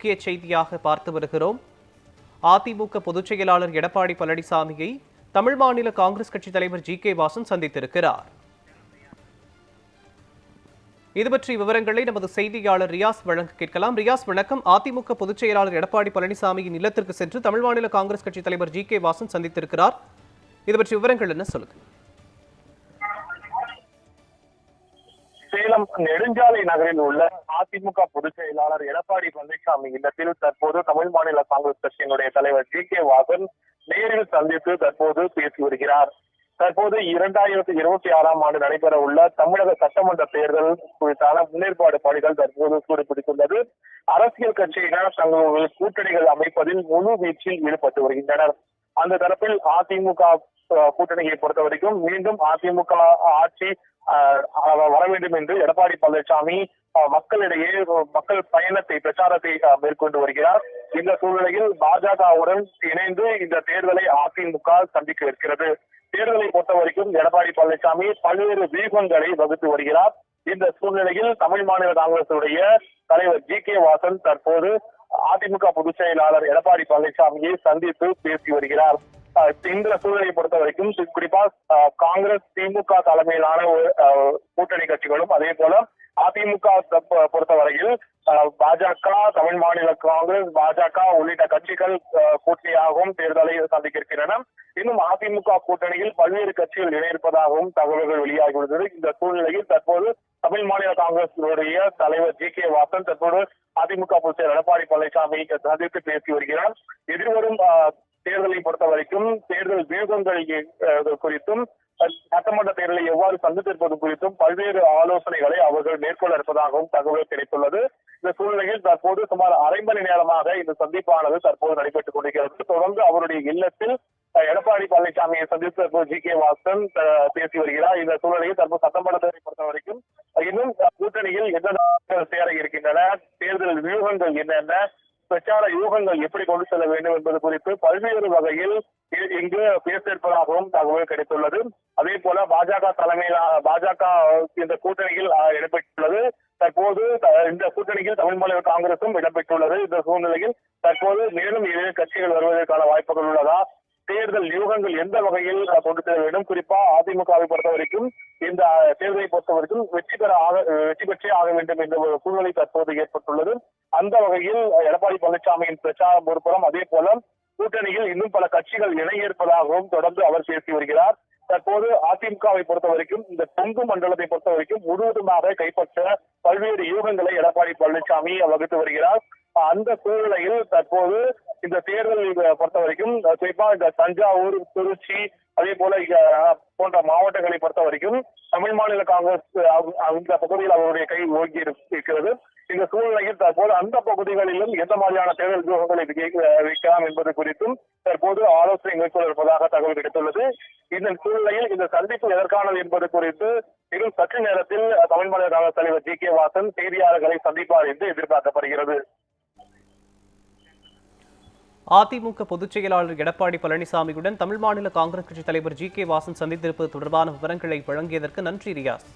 முக்கிய செய்தியாக பார்த்து வருகிறோம். அதிமுக பொதுச் செயலாளர் எடப்பாடி பழனிசாமியை தமிழ் மாநில காங்கிரஸ் கட்சி தலைவர் ஜி கே வாசன் சந்தித்திருக்கிறார். இது பற்றி விவரங்களை நமது செய்தியாளர் ரியாஸ் வழங்க கேட்கலாம். ரியாஸ் வணக்கம். அதிமுக பொதுச் செயலாளர் எடப்பாடி பழனிசாமியின் இல்லத்திற்கு சென்று தமிழ் மாநில காங்கிரஸ் கட்சி தலைவர் ஜி கே வாசன் சந்தித்திருக்கிறார். இது பற்றி விவரங்கள் என்ன சொல்லுங்கள் சேலம் நெடுஞ்சாலை நகரில் உள்ள அதிமுக பொதுச் செயலாளர் எடப்பாடி பழனிசாமி இல்லத்தில் தற்போது தமிழ் மாநில காங்கிரஸ் கட்சியினுடைய தலைவர் ஜி கே வாசன் நேரில் சந்தித்து தற்போது பேசி வருகிறார். தற்போது இரண்டாயிரத்தி இருபத்தி ஆறாம் ஆண்டு நடைபெற உள்ள தமிழக சட்டமன்ற தேர்தல் குறித்தான முன்னேற்பாடு பணிகள் தற்போது சூடுபிடித்துள்ளது. அரசியல் கட்சியினர் தங்களுடைய கூட்டணிகள் அமைப்பதில் முழு வீச்சில் ஈடுபட்டு வருகின்றனர். அந்த தரப்பில் அதிமுக கூட்டணியை பொறுத்த வரைக்கும் மீண்டும் அதிமுக ஆட்சி வர வேண்டும் என்று எடப்பாடி பழனிசாமி மக்களிடையே மக்கள் பயணத்தை பிரச்சாரத்தை மேற்கொண்டு வருகிறார். இந்த சூழ்நிலையில் பாஜகவுடன் இணைந்து இந்த தேர்தலை அதிமுக சந்திக்க இருக்கிறது. தேர்தலை பொறுத்த வரைக்கும் எடப்பாடி பழனிசாமி பல்வேறு வியூகங்களை வகுத்து வருகிறார். இந்த சூழ்நிலையில் தமிழ் மாநில காங்கிரசுடைய தலைவர் ஜி கே வாசன் தற்போது அதிமுக பொதுச் செயலாளர் எடப்பாடி பழனிசாமியை சந்தித்து பேசி வருகிறார். இந்த சூழலை பொறுத்த வரைக்கும் குறிப்பா காங்கிரஸ் திமுக தலைமையிலான கூட்டணி கட்சிகளும் அதே போல அதிமுக தப்ப- பொறுத்தவரையில் பாஜக தமிழ் மாநில காங்கிரஸ் பாஜக உள்ளிட்ட கட்சிகள் கூட்டணியாகவும் தேர்தலை சந்திக்க இருக்கின்றன இன்னும் அதிமுக கூட்டணியில் பல்வேறு கட்சிகள் இணையிருப்பதாகவும் தகவல்கள் வெளியாகியுள்ளது இந்த சூழ்நிலையில் தற்போது தமிழ் மாநில காங்கிரசுடைய தலைவர் ஜி கே வாசன் தற்போது அதிமுக பொதுச் செயலர் எடப்பாடி பழனிசாமி சந்தித்து பேசி வருகிறார். எதிர்வரும் தேர்தலை பொறுத்த வரைக்கும் தேர்தல் வியூகங்கள் குறித்தும் சட்டமன்ற தேர்தலை எவ்வாறு சந்தித்திருப்பது குறித்தும் பல்வேறு ஆலோசனைகளை அவர்கள் மேற்கொள்ள இருப்பதாகவும் தகவல் கிடைத்துள்ளது. இந்த சூழ்நிலையில் தற்போது சுமார் அரை மணி நேரமாக இந்த சந்திப்பானது தற்போது நடைபெற்றுக் கொண்டிருக்கிறது. தொடர்ந்து அவருடைய இல்லத்தில் எடப்பாடி பழனிசாமியை சந்தித்து ஜி கே வாசன் பேசி வருகிறார். இந்த சூழ்நிலையில் தற்போது சட்டமன்ற தேர்தலை பொறுத்த வரைக்கும் இன்னும் கூட்டணியில் எந்தெந்த சேர இருக்கின்றன தேர்தல் வியூகங்கள் என்னென்ன பிரச்சார யூகங்கள் எப்படி கொண்டு செல்ல வேண்டும் என்பது குறித்து பல்வேறு வகையில் இங்கு பேச இருப்பதாகவும் தகவல் கிடைத்துள்ளது. அதே போல பாஜக தலைமையில் பாஜக இந்த கூட்டணியில் இடம்பெற்றுள்ளது. தற்போது இந்த கூட்டணியில் தமிழ் மாநில காங்கிரசும் இடம்பெற்றுள்ளது. இந்த சூழ்நிலையில் தற்போது மேலும் ஏழு கட்சிகள் வருவதற்கான வாய்ப்புகள் உள்ளதா தேர்தல் யூகங்கள் எந்த வகையில் கொண்டு செல்ல வேண்டும்? குறிப்பா அதிமுகவை பொறுத்த வரைக்கும் இந்த தேர்தலை பொறுத்த வரைக்கும் வெற்றி பெற ஆக வெற்றி பெற்றே ஆக வேண்டும் என்ற ஒரு சூழ்நிலை தற்போது ஏற்பட்டுள்ளது. அந்த வகையில் எடப்பாடி பழனிசாமியின் பிரச்சாரம் ஒருபுறம் அதே போல கூட்டணியில் இன்னும் பல கட்சிகள் இணையேற்பதாகவும் தொடர்ந்து அவர் பேசி வருகிறார். தற்போது அதிமுகவை பொறுத்த வரைக்கும் இந்த கொங்கு மண்டலத்தை பொறுத்த வரைக்கும் முழுவதுமாக கைப்பற்ற பல்வேறு யூகங்களை எடப்பாடி பழனிசாமி வகுத்து வருகிறார். அந்த சூழ்நிலையில் தற்போது இந்த தேர்தல் பொறுத்த வரைக்கும் குறிப்பா இந்த தஞ்சாவூர் திருச்சி அதே போல போன்ற மாவட்டங்களை பொறுத்த வரைக்கும் தமிழ் மாநில காங்கிரஸ் அந்த பகுதியில் அவருடைய கை ஓங்கி இருக்கிறது. இந்த சூழ்நிலையில் தற்போது அந்த பகுதிகளிலும் எந்த மாதிரியான தேர்தல் வியூகங்களை வைக்கலாம் என்பது குறித்தும் தற்போது ஆலோசனை மேற்கொள்ளிருப்பதாக தகவல் கிடைத்துள்ளது. இந்த சூழ்நிலையில் இந்த சந்திப்பு எதற்கானது என்பது குறித்து இன்னும் சற்று நேரத்தில் தமிழ் மாநில காங்கிரஸ் தலைவர் ஜி கே வாசன் செய்தியாளர்களை சந்திப்பார் என்று எதிர்பார்க்கப்படுகிறது. அதிமுக பொதுச் செயலாளர் எடப்பாடி பழனிசாமியுடன் தமிழ் மாநில காங்கிரஸ் கட்சி தலைவர் ஜி கே வாசன் சந்தித்திருப்பது தொடர்பான விவரங்களை வழங்கியதற்கு நன்றி ரியாஸ்.